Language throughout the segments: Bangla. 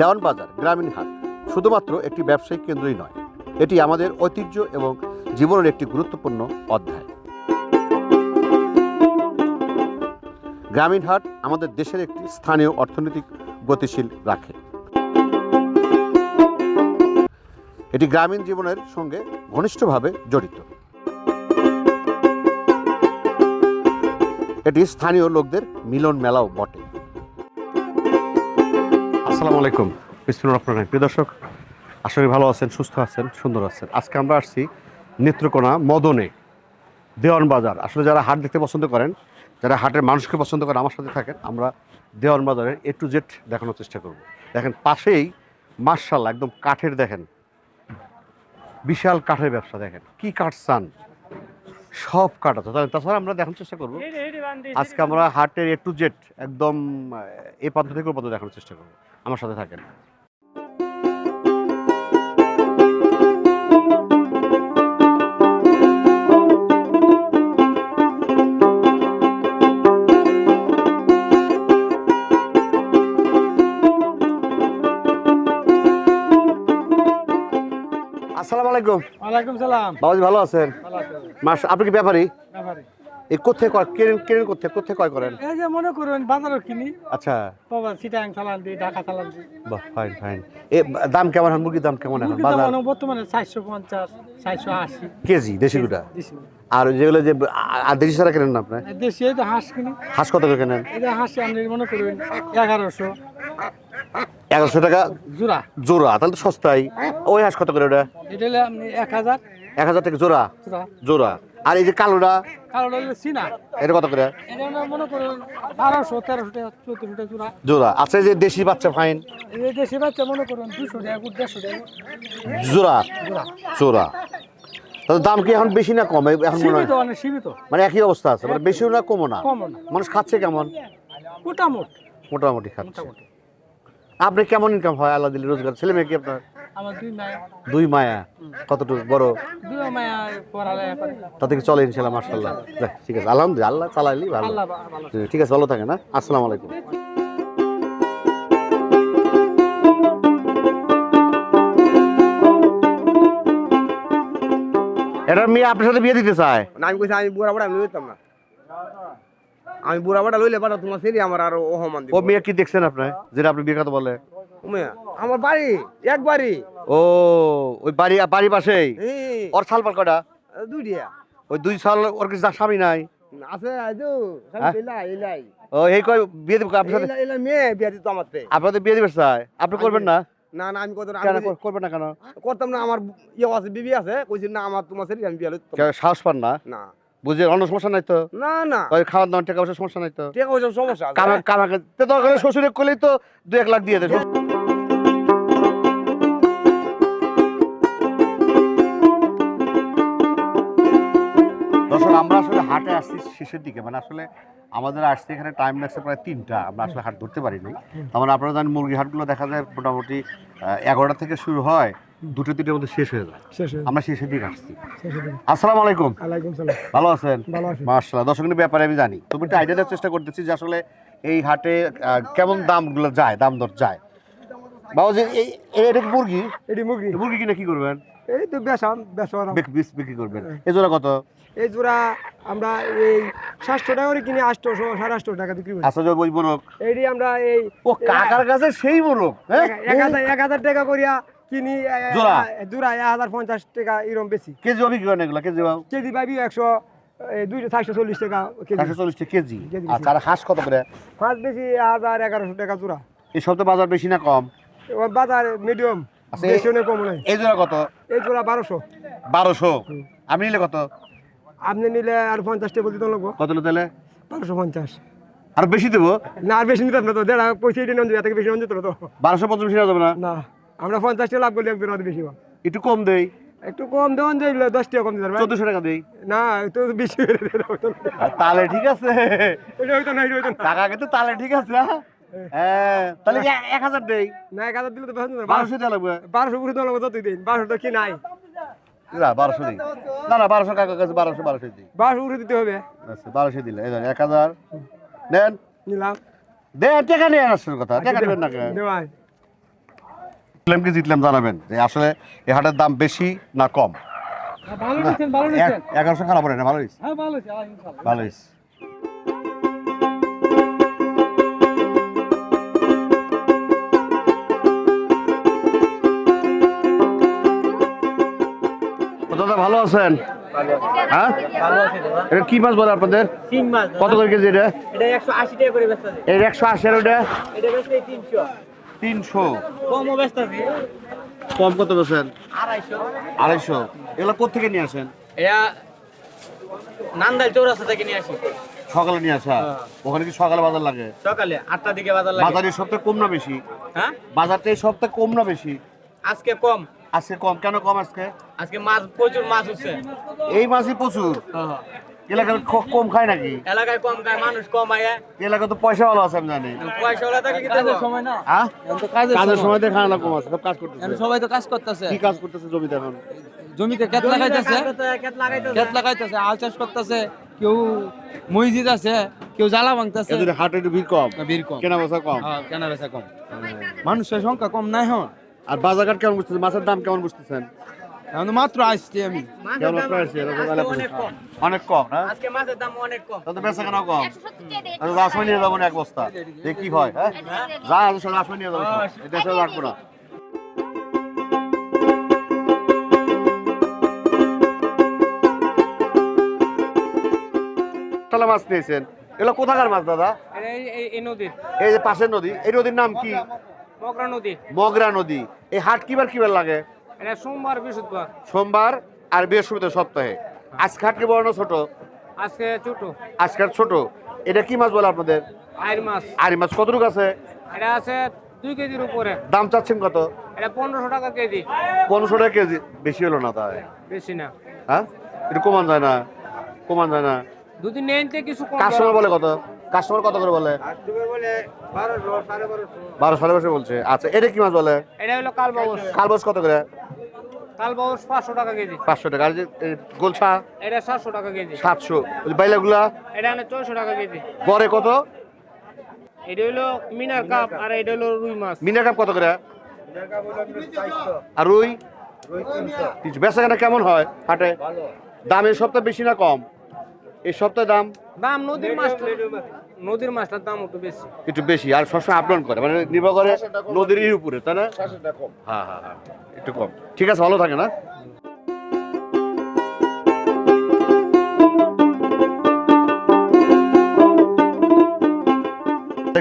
দেওয়ান বাজার গ্রামীণ হাট। শুধুমাত্র একটি ব্যবসায়িক কেন্দ্রই নয়, এটি আমাদের ঐতিহ্য এবং জীবনের একটি গুরুত্বপূর্ণ অধ্যায়। গ্রামীণ হাট আমাদের দেশের একটি স্থানীয় অর্থনৈতিক গতিশীল রাখে। এটি গ্রামীণ জীবনের সঙ্গে ঘনিষ্ঠভাবে জড়িত। এটি স্থানীয় লোকদের মিলন মেলাও বটে। আসসালামু আলাইকুম। বিসমুল্লাহ রহমান প্রিয় দর্শক আশা করি ভালো আছেন সুস্থ আছেন সুন্দর আছেন। আজকে আমরা আসছি নেত্রকোনা মদনে দেওয়ান বাজার। আসলে যারা হাট দেখতে পছন্দ করেন যারা হাটের মানুষকে পছন্দ করেন আমার সাথে থাকেন আমরা দেওয়ান বাজারের এ টু জেড দেখানোর চেষ্টা করব। দেখেন পাশেই মার্শাল একদম কাঠের দেখেন বিশাল কাঠের ব্যবসা দেখেন কি কাঠ চান? সব কাঠ আছে। তাছাড়া আমরা দেখানোর চেষ্টা করব। আজকে আমরা হাটের এ টু জেড একদম এ পদ্ধতি থেকে পদ্ধতি দেখানোর চেষ্টা করব। আমার সাথে থাকেন। আসসালামু আলাইকুম। ওয়ালাইকুম সালাম। বাবাজি ভালো আছেন? ভালো আছেন? মাস আপনি কি ব্যাপারী? ব্যাপারে। এই কোথায় কেনেন কেনেন কোথায় কোথায় ক্রয় করেন? এই যে মনে করুন বাজারও কিনি। আচ্ছা। বাবা চিটাং চালান দিই ঢাকা চালান দিই বাহ ফাইন ফাইন এ দাম কেমন এখন? মুরগির দাম কেমন এখন? বাজার? বর্তমানে চারশো পঞ্চাশ চারশো আশি। কেজি দেশি গুটা? আর যেগুলো যে আর দেশি ছাড়া কেনেন না আপনি? দেশি এই যে হাঁস কিনি। হাঁস কত করে কেনেন? এই যে হাঁস আপনি মনে করুন এগারোশো। এগারোশো টাকা জোড়া। জোড়া তাহলে তো সস্তাই ওই হাঁস কত করে ওটা? এটা আপনি এক হাজার। এক হাজার টাকা জোড়া। জোড়া। আর এই যে কালোটা? এটা কত করে? মনে বারোশো তেরোশো টাকা জোড়া। জোড়া। আচ্ছা এই যে দেশি বাচ্চা ফাইন? এই দেশি বাচ্চা মনে করুন দুশো টাকা দেড়শো টাকা। জোড়া? জোড়া। তাহলে দাম কি এখন বেশি না কম? এখন মনে হয় সীমিত মানে একই অবস্থা আছে মানে বেশিও না কমও না? মানুষ খাচ্ছে কেমন? মোটামুটি। মোটামুটি খাচ্ছে। আপনি কেমন ইনকাম হয়? আল্লাহ দিলে রোজগার। ছেলে মেয়ে কি আপনার? আমার দুই মায়া। দুই মায়া? কতটুকু? বড়? দুই মায়া পড়ালেখা করে তাতে কি চলে ইনশাল্লাহ মার্শাল্লাহ যাক ঠিক আছে। আলহামদুলিল্লাহ আল্লাহ চালাইলি ভালো। ভালো। ঠিক আছে ভালো থাকে না আসসালামু আলাইকুম। এটা মেয়ে আপনার সাথে বিয়ে দিতে চায়? না আমি কইছি আমি বুড়া বাড়া আমি লইতাম না। আমি বুড়া বাড়া লইলে বাড়া তোমার সেরি আমার আরও অহমান ও মেয়ে কি দেখছেন আপনি যেটা আপনি বিয়ে কথা বলে? আমার বাড়ি এক বাড়ি। ও ওই বাড়ি বাড়ি পাশেই? ওর সাল পার কটা? দুই দিয়া ওই দুই সাল ওর কিছু স্বামী নাই? আছে আজু হ্যাঁ? ও এই কয় বিয়ে দিব আপনার সাথে মেয়ে বিয়া দিত। আপনাদের বিয়ে দিবে চায় আপনি করবেন না? না না আমি কত করবেন না কেন? করতাম না আমার ইয়ে আছে বিবি আছে কইছি না আমার তোমার আমি বিয়া লইতাম সাহস পান না? না। বুঝে অন্য সমস্যা নাই তো? না না। ওই খাওয়ার দাওয়ার টাকা পয়সার সমস্যা নাই তো? ঠিক আছে। সমস্যা। কামা কামাকে তো দরকার শ্বশুরে করলেই তো দু এক লাখ দিয়ে দেয়। দর্শক আমরা আসলে হাটে আসছি শেষের দিকে। মানে আসলে আমাদের আসতে এখানে টাইম লাগছে প্রায় তিনটা। আমরা আসলে হাট ধরতে পারিনি তার মানে আপনারা জানেন মুরগি হাটগুলো দেখা যায় মোটামুটি এগারোটা থেকে শুরু হয় দুটো তিনটের মধ্যে শেষ হয়ে যায়। আমরা শেষের দিকে আসছি। আসসালামু আলাইকুম। ভালো আছেন? মার্শাল দর্শকের ব্যাপারে আমি জানি। তুমি একটা আইডিয়া দেওয়ার চেষ্টা করতেছি যে আসলে এই হাটে কেমন দামগুলো যায় দাম দর যায়। বাবা যে এই এই- এটা কি মুরগি? এটি মুরগি। মুরগি কিনে কি করবেন? এই তো বেসাম বেসম বিক- বিক্রি করবেন। এই জোড়া কত? এই জোড়া আমরা এই সাতশো টাকা করে কিনি আটশোশো সাড়ে আটশো টাকা বিক্রি করি। যে ওই মোরগ এইটি আমরা এই ও কাকার কাছে সেই মোরগ হ্যাঁ? এক- হাজার এক হাজার টাকা করিয়া কিনি জোড়া? জোড়া এক হাজার পঞ্চাশ টাকা এরকম বেশি। কেজি বিক্রি করেন এগুলো কেজি বাবু কেজি পাবি একশো দুইশো চারশো চল্লিশ টাকা চারশো চল্লিশ টাকা কেজি? আচ্ছা আর হাঁস কত করে? ফার্স্ট বেশি হাজার এগারোশো টাকা জোড়া। এই সপ্তাহে বাজার বেশি না কম? বাজার মিডিয়াম আচ্ছা, বেশি কম নয় এই জোড়া কত? এই জোড়া বারোশো। বারোশো। আমি নিলে কত? আপনি নিলে আর পঞ্চাশ টাকা বলতে লাগবো। কত তাহলে? বারোশো পঞ্চাশ। আর বেশি দেবো? না আর বেশি নিতাম না তো। দেড় পয়সা এটি নেন থেকে বেশি নেন যেত তো। বারোশো পঞ্চাশ যাবে না? না আমরা পঞ্চাশ টাকা লাভ করলে একজন আর বেশি। একটু কম দেই। একটু কম দেওয়ান যাই দশ টাকা কম দিতে চোদ্দশো টাকা দেই। না তো বেশি হয়ে তাহলে ঠিক আছে। টাকা কিন্তু তাহলে ঠিক আছে না হ্যাঁ তাহলে এক হাজার দেই? না এক হাজার দিলে তো বারোশো দেওয়া লাগবে। বারোশো পুরো দেওয়া লাগবে ততই দিন। বারোশো কি নাই? না বারোশো দিই। না না বারোশো কাকা কাছে বারোশো বারোশো দিই। বারোশো পুরো দিতে হবে। আচ্ছা বারোশো দিলে। এই এক হাজার। দেন নিলাম। দেন টাকা নিয়ে আসছেন কথা। টাকা দেবেন। না জিতলাম কি জিতলাম জানাবেন। যে আসলে এই হাটের দাম বেশি না কম? এক- এগারোশো খারাপ হয় না ভালো হয়েছে? হ্যাঁ ভালো হয়েছে আলহামদুলিল্লাহ ভালো আছেন? হ্যাঁ? এটা কি মাছ বলে আপনাদের? কত করে কেজি এটা? এটা একশো আশি আর ওটা তিনশো। কম কত বেছেন আড়াইশো। এগুলো কোথেকে নিয়ে আসেন? এটা নান্দাইল চৌরাস্তা থেকে নিয়ে আসি। সকালে নিয়ে আসা? ওখানে কি সকালে বাজার লাগে? সকালে আটটা দিকে বাজার লাগে। বাজারের সপ্তাহে কম না বেশি? হ্যাঁ? বাজারটা এই সপ্তাহে কম না বেশি? আজকে কম। আজকে কম কেন কম আজকে? আজকে মাছ প্রচুর মাছ হচ্ছে। এই মাছই প্রচুর? এলাকায় খ- কম খায় নাকি? এলাকায় কম খায় মানুষ কম আয় এলাকায় তো পয়সা ভালো আছে আমি জানি। পয়সা ওলা থাকে কিন্তু সময় না? হ্যাঁ? কাজের সময়। কম আছে সব কাজ করতেছে। সবাই তো কাজ করতেছে। কি কাজ করতেছে জমিতে এখন? জমিতে ক্ষেত লাগাইতেছে। ক্ষেত লাগাইতেছে আল চাষ করতেছে কেউ মসজিদ আছে কেউ জ্বালা ভাঙতেছে। হাটে একটু ভিড় কম। ভিড় কম। কেনা বেচা কম। হ্যাঁ, কেনা বেচা কম। মানুষের সংখ্যা কম নাই হন আর বাজারঘাট কেমন বুঝতেছেন? মাছের দাম কেমন বুঝতেছেন? এখন মাত্র আসছি আমি। কেমন প্রাইস অনেক কম। অনেক না আজকে মাছের দাম অনেক কম। তাহলে বেচা কেন কম। আমি নিয়ে যাব এক বস্তা। দেখি কি হয় হ্যাঁ? যা আছে সব নিয়ে যাব সব। এটা সব রাখব না। তাহলে মাছ নিয়েছেন? এগুলো কোথাকার মাছ দাদা? এই নদীর। এই যে পাশের নদী এই নদীর নাম কি? মগরা নদী। মগরা নদী। এই হাট কিবার কিবার লাগে? এটা সোমবার বৃহস্পতিবার। সোমবার আর বৃহস্পতিবার সপ্তাহে। আজকে হাট কি বড় না ছোট? আজকে ছোট। আজকের ছোট। এটা কি মাছ বলে আপনাদের? আইর মাছ। আর মাছ কতটুকু আছে? এটা আছে দুই কেজির উপরে। দাম চাচ্ছেন কত? এটা পনেরোশো টাকা কেজি। পনেরোশো টাকা কেজি। বেশি হলো না তাই? বেশি না। হ্যাঁ? একটু কমান যায় না। কমান যায় না। দুদিন নেনতে কিছু কাস্টমার বলে কত? কাস্টমার কত করে বলে? বারো সাড়ে বারোশো। বলছে। আচ্ছা এটা কি মাছ বলে? এটা হলো কাল বাউস। কালবস কত করে? কাল বাউস পাঁচশো টাকা কেজি। পাঁচশো টাকা। আর যে গোলছা? এটা সাতশো টাকা কেজি। সাতশো। ওই বাইলাগুলা? এটা হলো ছয়শো টাকা কেজি। গড়ে কত? এটা হলো মিনার কাপ আর এটা হলো রুই মাছ। মিনা কাপ কত করে? আর রুই? বেচা কেনা কেমন হয় হাটে? দামের সপ্তাহে বেশি না কম? এই সপ্তাহে দাম? দাম নদীর মাছটা নদীর মাছটার দাম একটু বেশি। একটু বেশি আর সবসময় আপডাউন করে মানে নির্ভর করে নদীর উপরে তাই না? হ্যাঁ হ্যাঁ হ্যাঁ একটু কম। ঠিক আছে ভালো থাকে না?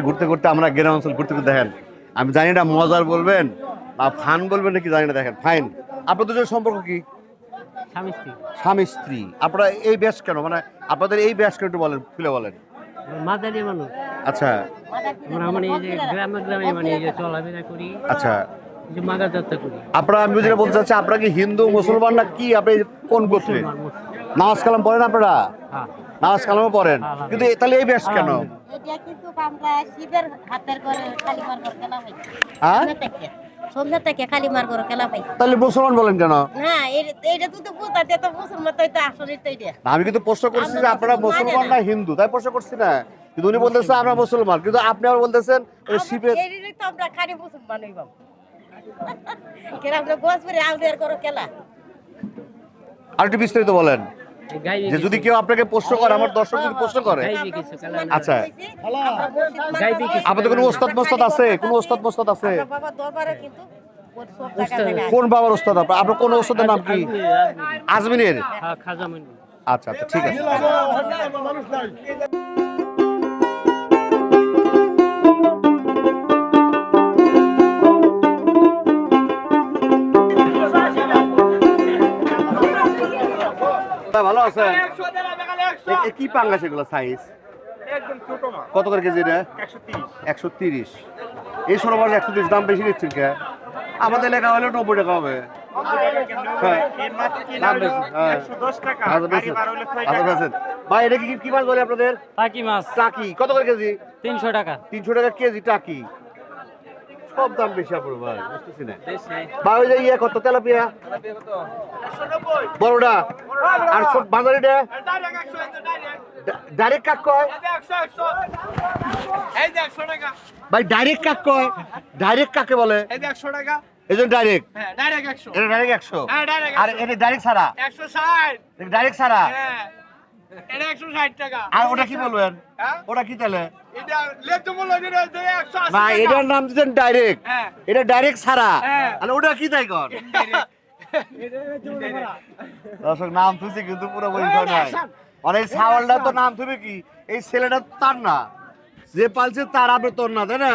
ঘুরতে ঘুরতে আমরা গ্রাম অঞ্চল ঘুরতে ঘুরতে দেখেন আমি জানি না মজার বলবেন বা ফান বলবেন নাকি জানি না দেখেন ফাইন আপনাদের দুজনের সম্পর্ক কি? স্বামী স্ত্রী। স্বামী স্ত্রী। আপনারা এই ব্যাস কেন? মানে আপনাদের এই ব্যাস কেন একটু বলেন খুলে বলেন। মাদারি মানুষ। আচ্ছা। আমরা মানে এই যে গ্রামে গ্রামে মানে এই যে চলাফেরা করি আচ্ছা। যে মাদার যাত্রা করি। আপনারা আমি যেটা বলতে চাচ্ছি আপনারা কি হিন্দু মুসলমান না কি আপনি কোন গোত্রে? নামাজ কালাম পড়েন আপনারা? হ্যাঁ। নামাজ কালামও পড়েন। কিন্তু তাহলে এই ব্যাস কেন? এটা কিন্তু আমরা শিবের হাতের করে খালি মার করে হ্যাঁ? থেকে খালি মার করে খেলা পাই। তাহলে মুসলমান বলেন কেন? না এইটা তো বুঝতে তো মুসলমান তো এটা আসলে তো এটা আমি কিন্তু প্রশ্ন করছি যে আপনারা মুসলমান না। হিন্দু তাই প্রশ্ন করছি না। কিন্তু উনি বলতেছে আমরা মুসলমান কিন্তু আপনি আবার বলতেছেন ওই শিবের তো আমরা খালি মুসলমান হইবাম কেন আমরা গোস করে আউদের করে খেলা? আর একটু বিস্তারিত বলেন। যে যদি কেউ আপনাকে প্রশ্ন করে আমার দর্শক যদি প্রশ্ন করে। আচ্ছা। আপনাদের কোনো ওস্তাদ মোস্তাদ আছে? কোনো ওস্তাদ মোস্তাদ আছে? কোন বাবার ওস্তাদ আপনার আপনার কোন ওস্তাদের নাম কি? আজমিনের হ্যাঁ আচ্ছা আচ্ছা ঠিক আছে। আছেন কি পাঙ্গাস এগুলো সাইজ কত করে কেজি রে একশো তিরিশ। এই ষোলো মাস একশো তিরিশ দাম বেশি নিচ্ছেন কে? আমাদের লেখা হলে নব্বই টাকা হবে। হ্যাঁ। হ্যাঁ। আচ্ছা। আচ্ছা, বেশি। ভাই এটা কি কি মাছ বলে আপনাদের? টাকি মাছ। টাকি। কত করে কেজি? তিনশো টাকা। তিনশো টাকা কেজি টাকি। সব দাম বেশি আপনার ভাই বুঝতেছি না। ভাই ওই যে ইয়ে কত তেলাপিয়া? বড়টা। আর বাজারিটা? ডাইরেক্ট কাক কয়? ভাই ডাইরেক্ট কাক কয়? ডাইরেক্ট কাকে বলে? এই জন্য ডাইরেক্ট। হ্যাঁ ডাইরেক্ট এটা ডাইরেক্ট একশো? হ্যাঁ ডাইরেক্ট আর এটা ডাইরেক্ট ছাড়া? একশো ষাট। ডাইরেক্ট ছাড়া? হ্যাঁ। এটা টাকা। আর ওটা কি বলবেন? ওটা কি তাহলে? এটা লেখতে বলল যেটা যে একশো আশি না এটার নাম দিচ্ছেন ডাইরেক্ট এটা ডাইরেক্ট ছাড়া। ওটা কি তাই কর? দর্শক নাম তুলছি কিন্তু পুরো পরিচয় নাই। অনেক ছাগলটা তো নাম তুমি কি? এই ছেলেটা তার না। যে পালছে তার আপনি তোর না তাই না।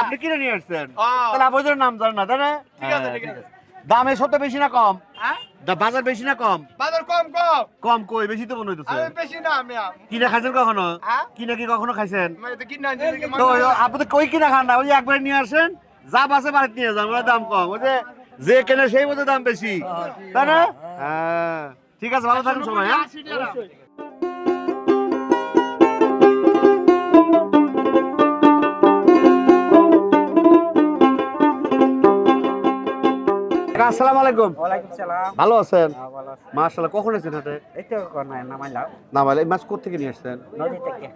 আপনি কিনে নিয়ে আসছেন? তাহলে আপনাদের নাম জানেন না তাই না? ঠিক আছে, ঠিক আছে। দাম এই সত্য বেশি না কম? হ্যাঁ? বাজার বেশি না কম? বাজার কম কম। কম কই? বেশি তো মনে হইতেছে। বেশি না আমি কিনে খাইছেন কখনো? হ্যাঁ? কিনে কি কখনো খাইছেন? তো ওই আপনি তো কই কিনা খান না? ওই একবার নিয়ে আসেন যা বাসে বাড়িতে নিয়ে যান ওর দাম কম। ওই যে যে কেনে সেই মতো দাম বেশি। তাই না? হ্যাঁ। ঠিক আছে ভালো থাকুন সবাই হ্যাঁ? আসসালামু আলাইকুম। ওয়ালাইকুম সালাম। ভালো আছেন? হ্যাঁ, ভালো আছি। মাশাআল্লাহ কখন এসেছেন হাটে? এই তো নামাইলাম। মাছ কোথা থেকে নিয়ে আসছেন? নদী থেকে।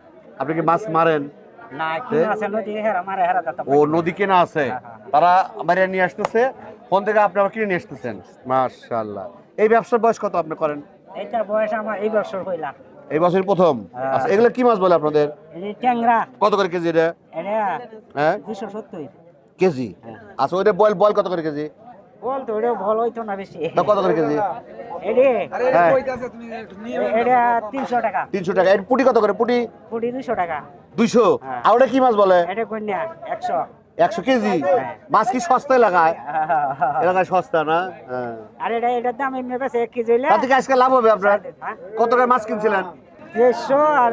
আপনি কি মাছ মারেন? না আছে নদী হেরা মারে হেরা ও নদী কেনা আছে? তারা আমার নিয়ে আসতেছে ফোন থেকে আপনি আবার কিনে নিয়ে আসতেছেন? মাশাআল্লাহ। এই ব্যবসার বয়স কত আপনি করেন? এইটার বয়স আমার এই বছর হইলাম এই বছর প্রথম? হ্যাঁ। আচ্ছা এগুলো কি মাছ বলে আপনাদের? ট্যাংরা। কত করে কেজি এটা? হ্যাঁ? দুশো সত্তর। কেজি? আচ্ছা ওইটা বয়েল বয়েল কত করে কেজি? বল ভালো হইতো না বেশি। তা কত করে কেজি? এডে। হ্যাঁ। এটা তিনশো টাকা। তিনশো টাকা। এর পুটি কত করে? পুটি? কুড়ি দুশো টাকা। দুইশো? হ্যাঁ। আর ওটা কি মাছ বলে? এটা কন্যা একশো। একশো কেজি? মাছ কি সস্তা এলাকায় এলাকায় সস্তা না? হ্যাঁ। আর এটা এটার দাম এমনি বেশি এক কেজি হইলে তাতে আজকে লাভ হবে আপনার? হ্যাঁ? কত টাকার মাছ কিনছিলেন? দেড়শো আর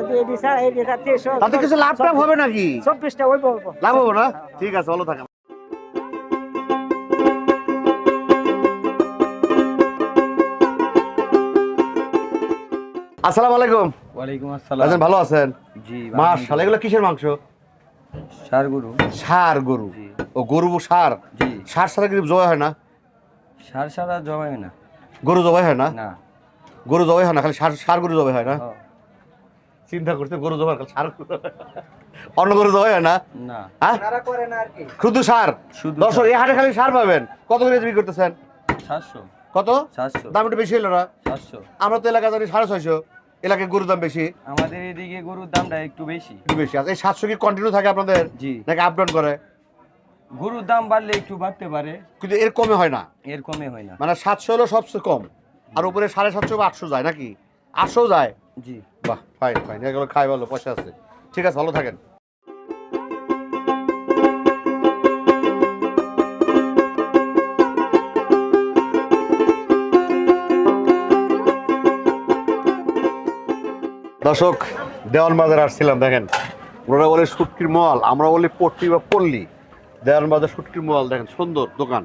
তাতে কিছু লাভ টাভ হবে নাকি? চব্বিশটা ওই বলব। লাভ হবে না? ঠিক আছে ভালো থাকেন। আসসালামু আলাইকুম। ওয়ালাইকুম আছেন ভালো আছেন? জি মাশাআল্লাহ। এগুলো কিসের মাংস? সার গরু। সার গরু। ও গরু সার? জি। সার সারা কি জবাই হয় না? সার সারা জমাই না। গরু জবাই হয় না? না। গরু জবাই হয় না খালি সার সার গরু জবাই হয় না? চিন্তা করতে গরু জবাই খালি সার অন্য গরু জবাই হয় না? না। হ্যাঁ শুধু সার? শুধু দর্শক এই হাটে খালি সার পাবেন। কত করে বিক্রি করতেছেন? সাতশো। কত? দাম একটু বেশি হলো না? আমরা তো এলাকা জানি সাড়ে ছয়শো। এলাকায় গরুর দাম বেশি। আমাদের এদিকে গরুর দামটা একটু বেশি। একটু বেশি। আছে এই সাতশো কি কন্টিনিউ থাকে আপনাদের? জি। নাকি আপ ডাউন করে? গরুর দাম বাড়লে একটু বাড়তে পারে। কিন্তু এর কমে হয় না। এর কমে হয় না। মানে সাতশো হলো সবচেয়ে কম। আর উপরে সাড়ে সাতশো বা আটশো যায় নাকি? আটশো যায়? জি। বাহ ফাইন ফাইন এগুলো খাই ভালো পয়সা আছে। ঠিক আছে ভালো থাকেন। দর্শক দেওয়ান বাজার আসছিলাম দেখেন। ওরা বলে সুটকির মল আমরা বলি পট্টি বা পল্লী। দেওয়ান বাজার সুটকির মল দেখেন সুন্দর দোকান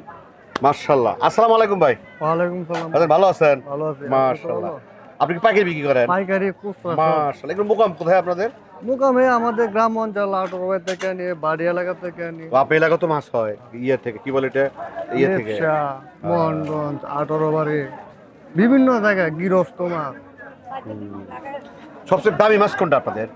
মার্শাল্লাহ আসসালামু আলাইকুম ভাই। ওয়ালাইকুম সালাম। আচ্ছা, ভালো আছেন? ভালো আছি মার্শাল্লাহ আপনি কি পাইকারি বিক্রি করেন? পাইকারি মার্শাল্লাহ এগুলো মোকাম কোথায় আপনাদের? মুকামে আমাদের গ্রাম অঞ্চল আটোরবাই থেকে নিয়ে বাড়ি এলাকা থেকে নিয়ে বাপ এলাকা তো মাছ হয় ইয়ে থেকে কি বলে এটা? ইয়ে থেকে। মোহনগঞ্জ আটোরবাড়ি বিভিন্ন জায়গায় গৃহস্থ মাছ। সবচেয়ে দামি মাছ কোনটা আপনাদের?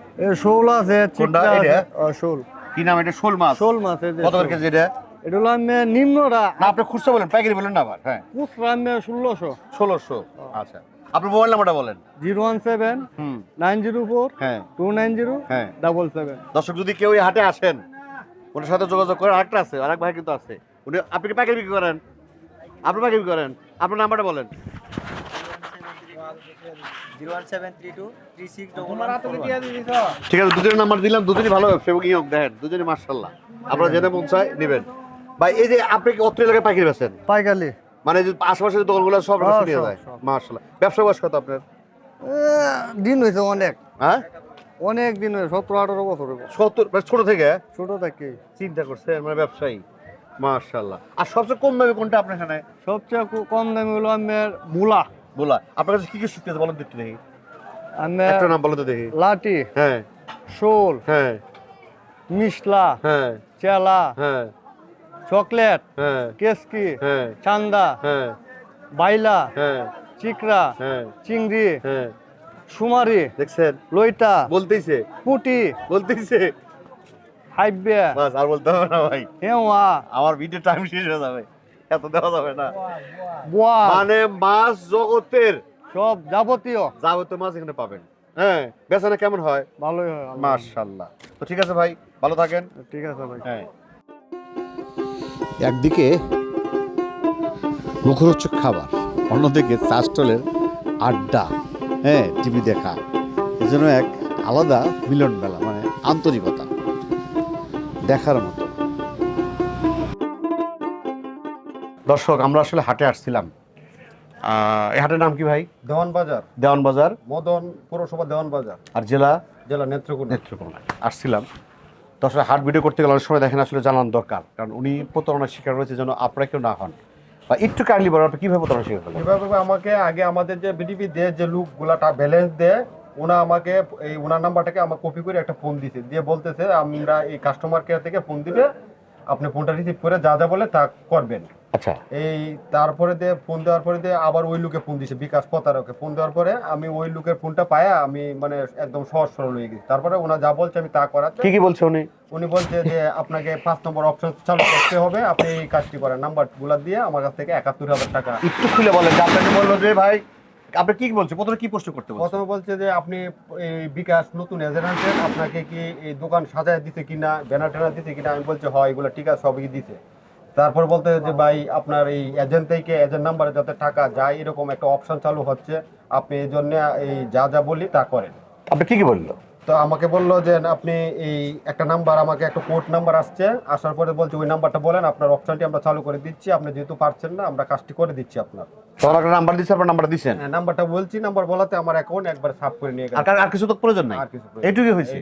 শোল আছে কোনটা? এটা? শোল। কি নাম এটা? শোল মাছ? শোল মাছ কত করে কেজি এটা? এটা হলো আমি নিম্নটা না আপনি খুচরা বলেন পাইকারি বলেন না আবার হ্যাঁ। খুচরা আমি ষোলোশো। ষোলোশো আচ্ছা। আপনার মোবাইল নাম্বারটা বলেন। জিরো ওয়ান সেভেন হুম। নাইন জিরো ফোর হ্যাঁ। টু নাইন জিরো হ্যাঁ। Double seven. দর্শক যদি কেউ এই হাটে আসেন ওনার সাথে যোগাযোগ করেন আরেকটা আছে আরেক ভাই কিন্তু আছে। উনি আপনি কি পাইকারি বিক্রি করেন? আপনি পাইকারি বিক্রি করেন? আপনার নাম্বারটা বলেন। ঠিক আছে দুজনের নাম্বার দিলাম দুজনই ভালো ব্যবসা এবং ইয়ং দেখেন দুজনই মার্শাল্লাহ আপনারা যেটা মন চায় নেবেন। ভাই এই যে আপনি কি অত্র এলাকায় পাইকারি বেছেন পাইকালি মানে যে আশেপাশে দোকানগুলো সব হ্যাঁ, রাস্তা নিয়ে সব, যায়। মার্শাল্লাহ ব্যবসা বয়স কত আপনার? দিন হয়েছে অনেক। হ্যাঁ? অনেক দিন হয়েছে সতেরো আঠারো বছর সত্তর মানে ছোট থেকে? ছোট থেকে। চিন্তা করছে মানে ব্যবসায়ী। মার্শাল্লাহ আর সবচেয়ে কম দামে কোনটা আপনার এখানে? সবচেয়ে কম দামি হলো আমার বুলা বলা আপনার কাছে কি কি আছে বলেন তো একটু দেখি। একটা নাম বলেন তো দেখি। লাঠি হ্যাঁ। শোল হ্যাঁ। মিশলা হ্যাঁ। চেলা হ্যাঁ। চকলেট হ্যাঁ। কেসকি হ্যাঁ। চান্দা হ্যাঁ। বাইলা হ্যাঁ। চিকরা হ্যাঁ। চিংড়ি হ্যাঁ। সুমারি দেখছেন? লইটা বলতেইছে। পুটি বলতেইছে। হাইবে বাস আর বলতে হবে না ভাই। হেওয়া। আমার ভিডিও টাইম শেষ হয়ে যাবে। এত দেওয়া যাবে না। মানে মাছ জগতের সব যাবতীয়। যাবতীয় মাছ এখানে পাবেন। হ্যাঁ বেচানা কেমন হয়? ভালোই হয় মাশাল্লাহ তো ঠিক আছে ভাই ভালো থাকেন। ঠিক আছে ভাই। হ্যাঁ। একদিকে মুখরোচক খাবার অন্যদিকে চা স্টলের আড্ডা হ্যাঁ টিভি দেখা। এজন্য এক আলাদা মিলন মেলা মানে আন্তরিকতা দেখার মতো। দর্শক আমরা আসলে হাটে আসছিলাম। এই হাটের নাম কি ভাই? দেওয়ান বাজার দেওয়ান বাজার মদন পৌরসভা দেওয়ান বাজার আর জেলা? জেলা নেত্রকোনা। নেত্রকোনা। আসছিলাম। তো আসলে হাট ভিডিও করতে গেলে অনেক সময় দেখেন আসলে জানান দরকার কারণ উনি প্রতারণার শিকার হয়েছে যেন আপনারা কেউ না হন। বা একটু কাইন্ডলি বলেন আপনি কীভাবে প্রতারণার শিকার হলেন? এভাবে আমাকে আগে আমাদের যে বিডিপি দেয় যে লুকগুলাটা ব্যালেন্স দেয় ওনা আমাকে এই ওনার নাম্বারটাকে আমার কপি করে একটা ফোন দিছে। দিয়ে বলতেছে আমরা এই কাস্টমার কেয়ার থেকে ফোন দিবে আপনি ফোনটা রিসিভ করে যা যা বলে তা করবেন। আচ্ছা। এই তারপরে দিয়ে ফোন দেওয়ার পরে দিয়ে আবার ওই লোকে ফোন দিছে বিকাশ ফোন দেওয়ার পরে আমি ওই লোকের ফোনটা পায়া আমি মানে একদম সহজ সরল হয়ে গেছি। তারপরে ওনা যা বলছে আমি তা করাচ্ছি কি কি বলছে উনি? উনি বলছে যে আপনাকে পাঁচ নম্বর অপশন চালু করতে হবে আপনি এই কাজটি করেন। নাম্বারগুলা দিয়ে আমার কাছ থেকে একাত্তর হাজার টাকা। একটু খুলে বলেন যে আপনাকে বলল যে ভাই আপনি কি বলছে প্রথমে কি প্রশ্ন করতে বলছে প্রথমে বলছে যে আপনি এই বিকাশ নতুন এজেন্ট আনছেন আপনাকে কি এই দোকান সাজায় দিতে কিনা ব্যানার ট্যানার দিতে কিনা? আমি বলছি হয় এগুলো ঠিক আছে সবই দিছে। তারপর বলতে যে ভাই আপনার এই এজেন্ট থেকে এজেন্ট নাম্বারে যাতে টাকা যায় এরকম একটা অপশন চালু হচ্ছে। আপনি এই জন্য এই যা যা বলি তা করেন। আপনি কি কি বলল। তো আমাকে বলল যে আপনি এই একটা নাম্বার আমাকে একটা কোড নাম্বার আসছে। আসার পরে বলছে ওই নাম্বারটা বলেন আপনার অপশনটি আমরা চালু করে দিচ্ছি। আপনি যেহেতু পারছেন না আমরা কাজটি করে দিচ্ছি আপনার। একটা নাম্বার দিচ্ছে আপনার নাম্বার দিচ্ছেন? হ্যাঁ, নাম্বারটা বলছি নাম্বার বলাতে আমার অ্যাকাউন্ট একবার সাফ করে নিয়ে গেল আর আর কিছু তো প্রয়োজন নাই? আর কিছু প্রয়োজন এইটুকুই হয়েছে।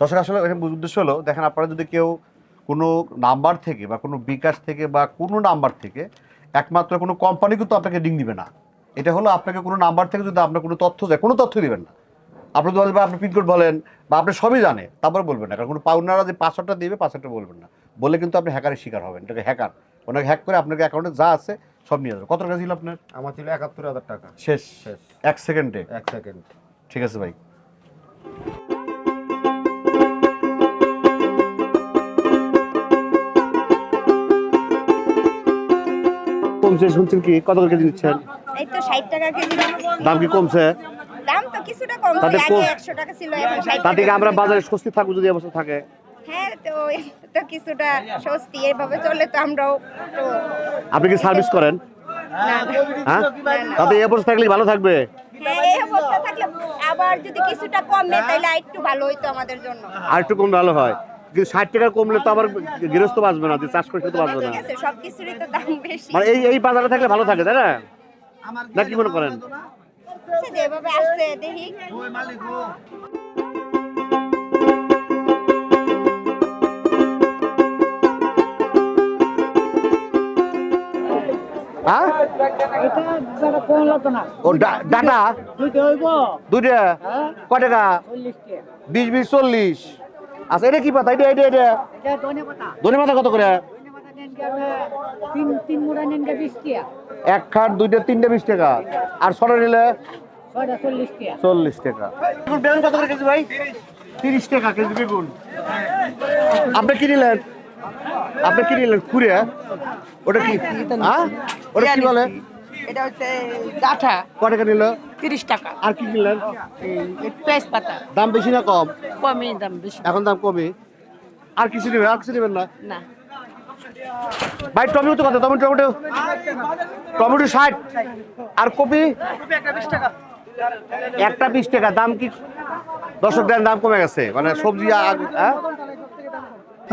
দর্শক আসলে এখানে উদ্দেশ্য হলো দেখেন আপনারা যদি কেউ কোনো নাম্বার থেকে বা কোনো বিকাশ থেকে বা কোনো নাম্বার থেকে একমাত্র কোনো কোম্পানি কিন্তু আপনাকে ডিং দিবে না। এটা হলো আপনাকে কোনো নাম্বার থেকে যদি আপনার কোনো তথ্য যায় কোনো তথ্য দেবেন না। আপনি তো বলবেন আপনি পিনকোড বলেন বা আপনি সবই জানে তারপরে বলবেন না। কারণ কোনো পাউনারা যে পাসওয়ার্ডটা দিবে পাসওয়ার্ডটা বলবেন না। বলে কিন্তু আপনি হ্যাকারের শিকার হবেন এটাকে হ্যাকার। ওনাকে হ্যাক করে আপনাকে অ্যাকাউন্টে যা আছে সব নিয়ে যাবে। কত টাকা ছিল আপনার? আমার ছিল একাত্তর হাজার টাকা। শেষ। শেষ। এক সেকেন্ডে। এক সেকেন্ড। ঠিক আছে ভাই। কমছে শুনছেন কি? কত করে কেজি নিচ্ছেন? এই তো ষাট টাকা কেজি দাম কি কমছে? দাম তো কিছুটা কম আগে কম- একশো টাকা ছিল এখন ষাট তা থেকে টাকা আমরা বাজারে স্বস্তি থাকব যদি অবস্থা থাকে? হ্যাঁ তো তো কিছুটা স্বস্তি এভাবে চলে তো আমরাও তো আপনি কি সার্ভিস করেন? হ্যাঁ? তাতে এই অবস্থা থাকলে ভালো থাকবে? হ্যাঁ এই অবস্থা থাকলে আবার যদি কিছুটা কমে তাহলে একটু ভালো হইতো আমাদের জন্য। আর একটু কম ভালো হয়। কিন্তু ষাট টাকা কমলে তো আবার গৃহস্থ বাঁচবে না চাষ করে খেতে বাঁচবে না। তো মানে এই এই বাজারে থাকলে ভালো থাকে তাই না? না কি মনে করেন? হ্যাঁ? এটা যারা কোন লাগতো না। ও ডা- ডাটা? দুইটা হ্যাঁ? কয় টাকা? বিশ বিশ চল্লিশ। আচ্ছা এটা কি পাতা? এটা এটা এটা। ধনে পাতা। কত করে? এক খাট দুইটা তিনটা বিশ টাকা। আর সরে নিলে? চল্লিশ টাকা। বেগুন কত করে কেজি ভাই? তিরিশ টাকা কেজি বেগুন। আপনি কি নিলেন? আপনি কি নিলেন? খুঁড়ে ওটা কি? হ্যাঁ? ওটা কি বলে? এটা হচ্ছে ডাঠা ক টাকা নিল? তিরিশ টাকা। আর কি কিনলেন? এই পেঁয়াজ পাতা দাম বেশি না কম? কমই দাম বেশি। এখন দাম কমে আর কিছু নেবেন? আর কিছু নেবেন না? না। ভাই টমেটো কত? Tomato tomato. টমেটো ষাট। আর কপি? একটা বিশ টাকা। দাম কি দর্শক দেন দাম কমে গেছে। মানে সবজি হ্যাঁ?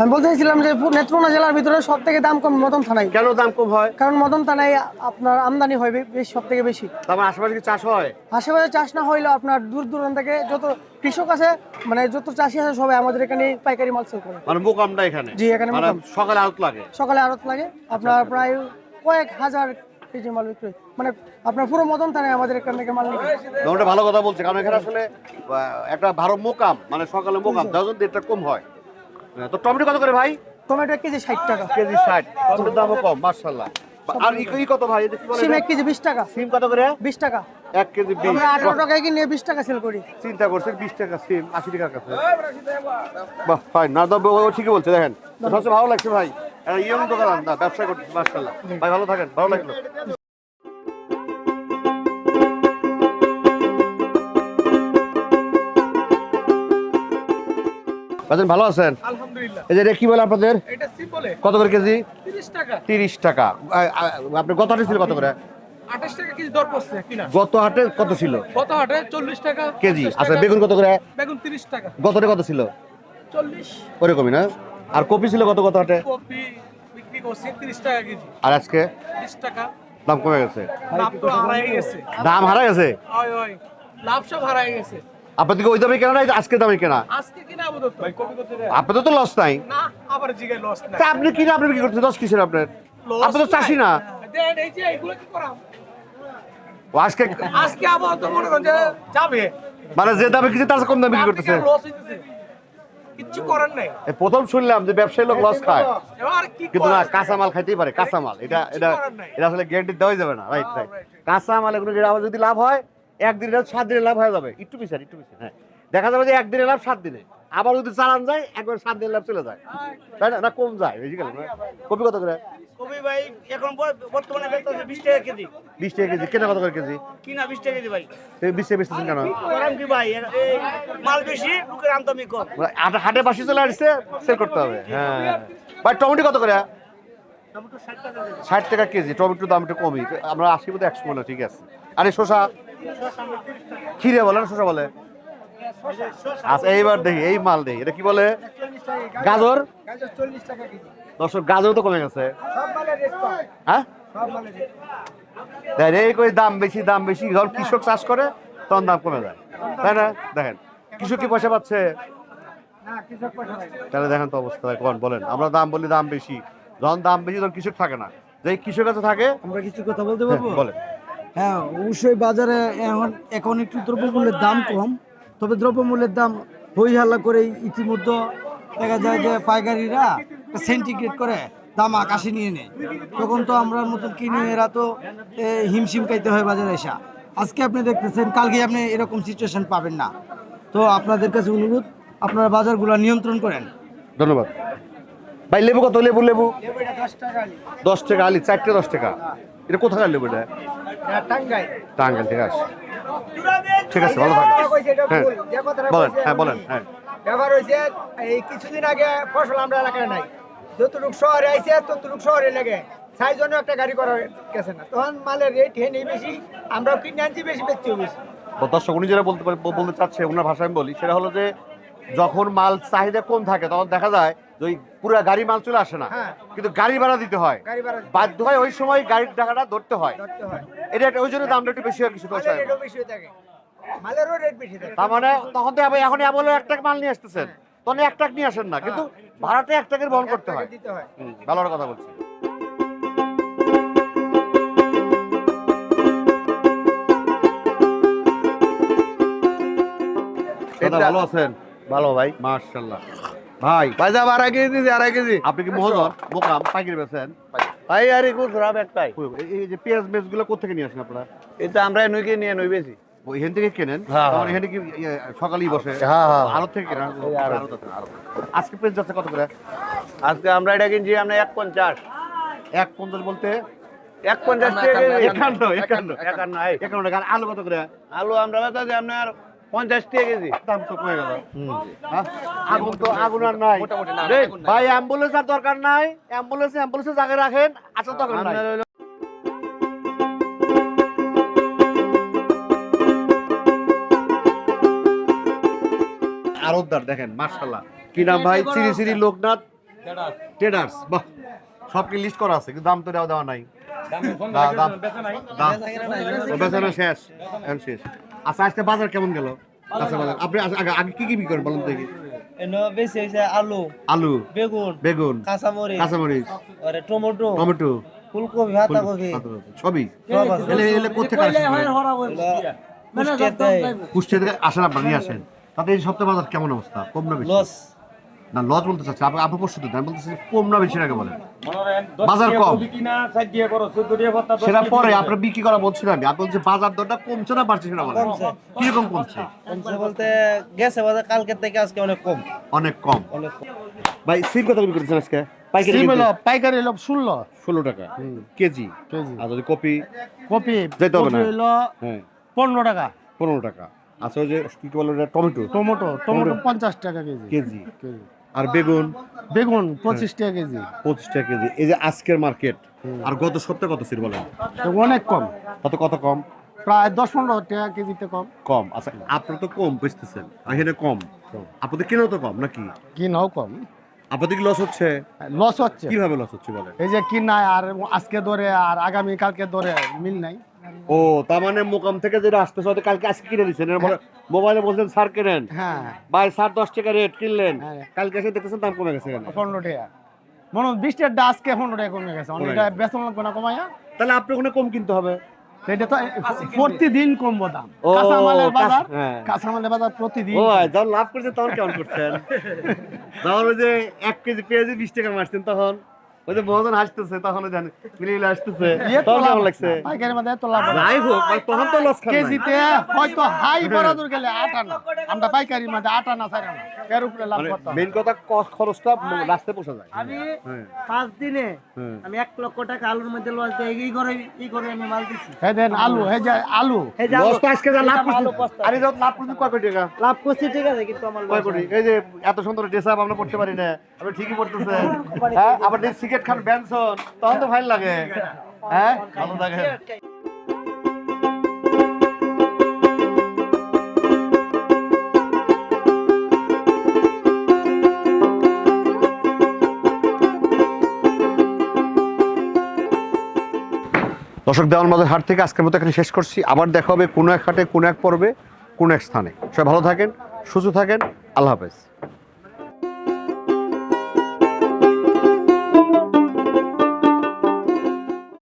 আমি বলতে চাইছিলাম যে নেত্রকোনা জেলার ভিতরে সব থেকে দাম কম মদন থানায়? কেন দাম কম হয়? কারণ মদন থানায় আপনার আমদানি হয় বেশ সব থেকে বেশি। তার মানে আশেপাশে কি চাষ হয়? আশেপাশে চাষ না হইলেও আপনার দূর দূরান্ত থেকে যত কৃষক আছে মানে যত চাষি আছে সবাই আমাদের এখানে পাইকারি মাল সেল করে। মানে মোকামটা এখানে? জি, এখানে মানে মোকাম। সকালে আউট লাগে? সকালে আড়ত লাগে। আপনার প্রায় কয়েক হাজার কেজি মাল বিক্রি মানে আপনার পুরো মদন থানায় আমাদের এখান থেকে মাল নিতে হয়। ভালো কথা বলছে কারণ এখানে আসলে একটা ভালো মোকাম মানে সকালে মোকাম ডজন দেড়টা কম হয়। তো টমেটো কত করে ভাই? টমেটো এক কেজি ষাট টাকা। কেজি ষাট টমেটোর দামও কম মার্শাল্লাহ আর ই কত ভাই? সিম এক কেজি বিশ টাকা। সিম কত করে? বিশ টাকা। এক কেজি বিশ। আমরা আঠারো টাকায় কিনে বিশ টাকা সেল করি। চিন্তা করছেন বিশ টাকা সিম আশি টাকার কাছে। বাহ ফাইন না ও ঠিকই বলছে দেখেন। সবচেয়ে ভালো লাগছে ভাই। ইয়ং দোকান না ব্যবসা করতেছে মার্শাল্লাহ ভাই ভালো থাকেন ভালো লাগল। ভালো আছেন? আলহামদুলিল্লাহ। এই যে কি বলে আপনাদের? এটা কত করে কেজি? 30 টাকা। তিরিশ টাকা। আ- আ- আপনি গত হাটে ছিল কত করে? 28 টাকা কেজি দর পড়ছে কিনা? গত হাটে কত ছিল? কত হাটে 40 টাকা কেজি। 50 আচ্ছা বেগুন কত করে? বেগুন 30 টাকা। গতরে কত ছিল? 40 ওরকমই না? আর কপি ছিল কত কত হাটে? কপি বিক্রি করছি 30 টাকা কেজি। আর আজকে? 20 টাকা। দাম কমে গেছে। লাভ তো গেছে। দাম হারা গেছে? লাভ সব গেছে। আপনাদের ওই দামে কেনা না আজকে দামে কেনা? আজকে কিনা আপাতত ভাই কপি করতে আপনাদের তো লস নাই। না আবার জিগায় লস না তা আপনি কিনা আপনি কি করছেন দশ কিসের আপনার? আপনি তো চাষি না। দেন এই যে এগুলো কি করাম? ও আজকে আজকে আপাতত মনে করেন যে যাবে। মানে যে দামে কিনছে তার কম দামে বিক্রি করতেছে। লস হইতেছে? কিচ্ছু করার নাই। এই প্রথম শুনলাম যে ব্যবসায়ী লোক লস খায়। এবার কি কিন্তু না কাঁচা মাল খাইতেই পারে কাঁচা মাল এটা এটা এটা আসলে গ্যারান্টি দেওয়া যাবে না রাইট রাইট কাঁচা মাল আবার যদি লাভ হয় একদিনে সাত দিনে লাভ হয়ে যাবে। একটু পিছার একটু পিছার হ্যাঁ। দেখা যাবে যে একদিনে লাভ সাত দিনে। আবার যদি চালান যায় একবার সাত দিনে লাভ চলে যায়। তাই না? না কম যায় বেশি গেল কপি কত করে? কবি ভাই এখন বর্তমানে বেচতেছে বিশ টাকা কেজি। বিশ টাকা কেজি। কেনা কত করে কেজি? কিনা বিশ টাকা কেজি ভাই। টাকা বেচতেছেন কেন? করাম কি ভাই মাল বেশি লোকের আমদামি কম। মানে হাটে- বাসি চলে আসছে সেল করতে হবে। হ্যাঁ। ভাই টমেটো কত করে? ষাট টাকা কেজি। টমেটোর দাম একটু কমই। আমরা আশি বোধ একশো বলে ঠিক আছে। আরে শশা খিরে বলে না শশা বলে? আচ্ছা এইবার দেখি এই মাল দেখি। এটা কি বলে? গাজর? দর্শক গাজর তো কমে গেছে। হ্যাঁ? এই করে দাম বেশি দাম বেশি। যখন কৃষক চাষ করে তখন দাম কমে যায়। তাই না? দেখেন কৃষক কি পয়সা পাচ্ছে? তাহলে দেখেন তো অবস্থা। কোন বলেন। আমরা দাম বলি দাম বেশি। যখন দাম বেশি তখন কৃষক থাকে না। যে কৃষক কাছে থাকে। আমরা কিছু কথা বলতে পারব? বলেন। হ্যাঁ অবশ্যই বাজারে এখন এখন একটু দ্রব্যমূল্যের দাম কম। তবে দ্রব্যমূল্যের দাম হই হাল্লা করে ইতিমধ্যে দেখা যায় যে পাইকারিরা সেন্টিগ্রেড করে দাম আকাশে নিয়ে নেয়। তখন তো আমরা মতন কিনে এরা তো হিমশিম খাইতে হয় বাজারে এসা। আজকে আপনি দেখতেছেন কালকে আপনি এরকম সিচুয়েশন পাবেন না। তো আপনাদের কাছে অনুরোধ আপনারা বাজারগুলো নিয়ন্ত্রণ করেন। ধন্যবাদ। ভাই লেবু কত? লেবু লেবু। লেবুটা দশ টাকা দশ টাকা আলি চারটে দশ টাকা। এটা কোথাকার লেবু এটা? এটা টাঙ্গাই ঠিক আছে ঠিক আছে ভালো থাকেন হ্যাঁ বলেন হ্যাঁ বলেন হ্যাঁ। ব্যাপার হয়েছে এই কিছুদিন আগে ফসল আমরা এলাকায় নাই। যতটুক শহরে আইছে ততটুক শহরে লাগে। সাই জন্য একটা গাড়ি করা গেছে না। তখন মালের রেট হেনে বেশি আমরাও কিনে আনছি বেশি বেচছিও বেশি। দর্শক উনি যেটা বলতে বলতে চাচ্ছে ওনার ভাষায় আমি বলি সেটা হলো যে যখন মাল চাহিদা কম থাকে তখন দেখা যায় যে ওই পুরো গাড়ি মাল চলে আসে না। হ্যাঁ। কিন্তু গাড়ি ভাড়া দিতে হয়। গাড়ি ভাড়া দিতে বাধ্য হয় ওই সময় গাড়ির টাকাটা ধরতে হয়। এটা ওই জন্য দামটা একটু বেশি হয় কিছু হয়ে তার মানে তখন তো এখন বলে এক টাকা মাল নিয়ে আসতেছেন। তখন এক টাকা নিয়ে আসেন না। কিন্তু ভাড়াটা এক টাকার বহন করতে হয়। দিতে হয়। হুম, ভালো একটা কথা বলছি। দাদা ভালো আছেন? ভালো ভাই। মার্শাল্লাহ ভাই ভাই যা আড়াই কেজি দিয়েছি আড়াই কেজি। আপনি কি মহোদর মোকাম পাইকারি বেছেন ভাই আর একটু খারাপ একটাই এই যে পেঁয়াজ মেজগুলো কোথেকে নিয়ে আসেন আপনারা? এটা আমরা নইকে নিয়ে নই বেশি। এখান থেকে কেনেন? হ্যাঁ, হ্যাঁ। এখানে কি ইয়ে, সকালেই বসে? হ্যাঁ, হ্যাঁ। থেকে কেনেন? আছে, আজকে পেঁয়াজ যাচ্ছে কত করে? আজকে আমরা এটা কিনছি আমরা এক পঞ্চাশ। এক পঞ্চাশ বলতে? এক পঞ্চাশ। একান্ন একান্ন একান্ন এই। একান্ন আলু কত করে? আলু আমরা আপনার পঞ্চাশ টাকা কেজি। দাম তো কমে গেল। হ্যাঁ? আগুন তো আগুন আর নাই। ভাই অ্যাম্বুলেন্স আর দরকার নাই। অ্যাম্বুলেন্স অ্যাম্বুলেন্সের জায়গায় রাখেন আসার দরকার নাই। আরতদার দেখেন মার্শাল্লাহ কি নাম ভাই? চিরি চিরি লোকনাথ। ট্রেডার্স বাহ। সব কি লিস্ট করা আছে কিন্তু দাম তো দেওয়া দেওয়া নাই। বেচানো শেষ এখন শেষ। আচ্ছা আজকে বাজার কেমন গেল? আপনি আগে আগে কি কি বিক্রি করেন বলুন দেখি। আলু আলু বেগুন বেগুন কাঁচামরিচ কাঁচামরিচ টমেটো টমেটো ফুলকপি ফুলকপি, সবই। এলে এলে কোথেকে আসে কুষ্টিয়া। থেকে আসেন আপনারা নিয়ে আসেন। তাতে এই সপ্তাহ বাজার কেমন অবস্থা? কম না বেশি? না লজ বলতে চাচ্ছি আপনি আপনি প্রশ্ন দিন আমি বলতেছি যে কম না বেশি আগে বলেন। বাজার কম। সেটা পরে আপনার বিক্রি করা বলছি না আমি আপনি বলছি বাজার দরটা কমছে না বাড়ছে সেটা বলেন। কীরকম কমছে? বলতে গেছে বাজার কালকের থেকে আজকে অনেক কম। অনেক কম। ভাই সিম কত বিক্রি করছেন আজকে? পাইকারি কিন্তু। পাইকারি হলো ষোলো। ষোলো টাকা। কেজি? কেজি। আর যদি কপি? কপি যেতে হবে না। হলো হ্যাঁ। পনেরো টাকা। পনেরো টাকা। আচ্ছা ওই যে কি কি বলে টমেটো টমেটো টমেটো। পঞ্চাশ টাকা কেজি। কেজি। কেজি। আর বেগুন? বেগুন পঁচিশ টাকা কেজি। পঁচিশ টাকা কেজি। এই যে আজকের মার্কেট আর গত সপ্তাহে কত ছিল বলেন? অনেক কম। কত কত কম? প্রায় দশ পনেরো টাকা কেজিতে কম। কম। আচ্ছা আপনার তো কম বেচতেছেন এখানে কম। আপনাদের কেনাও তো কম নাকি? কিনাও কম। আপনাদের কি লস হচ্ছে? লস হচ্ছে। কীভাবে লস হচ্ছে বলেন? এই যে কিনা আর আজকে ধরে আর আগামী কালকে ধরে মিল নাই। ও তার মানে মোকাম থেকে যেটা আসতেছে হয়তো কালকে আজকে কিনে দিচ্ছেন মোবাইলে বলছেন স্যার কেনেন। হ্যাঁ। ভাই স্যার দশ টাকা রেট কিনলেন। হ্যাঁ। কালকে এসে দেখতেছেন দাম কমে গেছে পনেরো টাকা। মনে হয় বিশ টাকা আজকে পনেরো টাকা কমে গেছে। অনেকটা বেতন লাগবে না কমাইয়া তাহলে আপনি ওখানে কম কিনতে হবে। সেটা তো প্রতিদিন কমবো দাম। কাঁচামালের কাঁচা- বাজার হ্যাঁ। কাঁচামালের বাজার প্রতিদিন। ও যখন লাভ করছেন তখন কেমন করছেন? তখন ওই যে এক কেজি পেঁয়াজি বিশ টাকা মারছেন তখন? ওই যে মহাজন হাসতেছে তখন ওই জানে মিলে মিলে আসতেছে তখন কেমন লাগছে? পাইকারি মধ্যে এত লাভ হয় যাই হোক মানে তখন তো লস কেজিতে হয়তো হাই বরাদুর গেলে আট আনা। আমরা পাইকারি মধ্যে আট আনা চার আনা। এর উপরে লাভ মানে করতাম মেইন কথা খরচটা রাস্তায় পোষা যায়। আমি হ্যাঁ। পাঁচ দিনে হ্যাঁ। আমি এক লক্ষ টাকা আলুর মধ্যে লস দিয়ে এই করে এই করে আমি মাল দিছি। এই দেন আলু যে আলু। লস আলু- তো আজকে যা লাভ ভালো আরে যখন লাভ করছেন কয় কোটি টাকা? লাভ করছি ঠিক আছে কিন্তু আমার কয় কোটি? এই যে এত সুন্দর ড্রেস আপ আমরা পড়তে পারি না। আপনি ঠিকই পড়তেছেন। হ্যাঁ আবার সিগারেট খান ব্যানসন, তখন তো ফাইন লাগে। হ্যাঁ? ভালো লাগে। দর্শক দেওয়ান বাজার হাট থেকে আজকের মতো এখানে শেষ করছি। আবার দেখা হবে কোনো এক হাটে, কোনো এক পর্বে, কোনো এক স্থানে। সবাই ভালো থাকেন, সুস্থ থাকেন। আল্লাহ হাফেজ।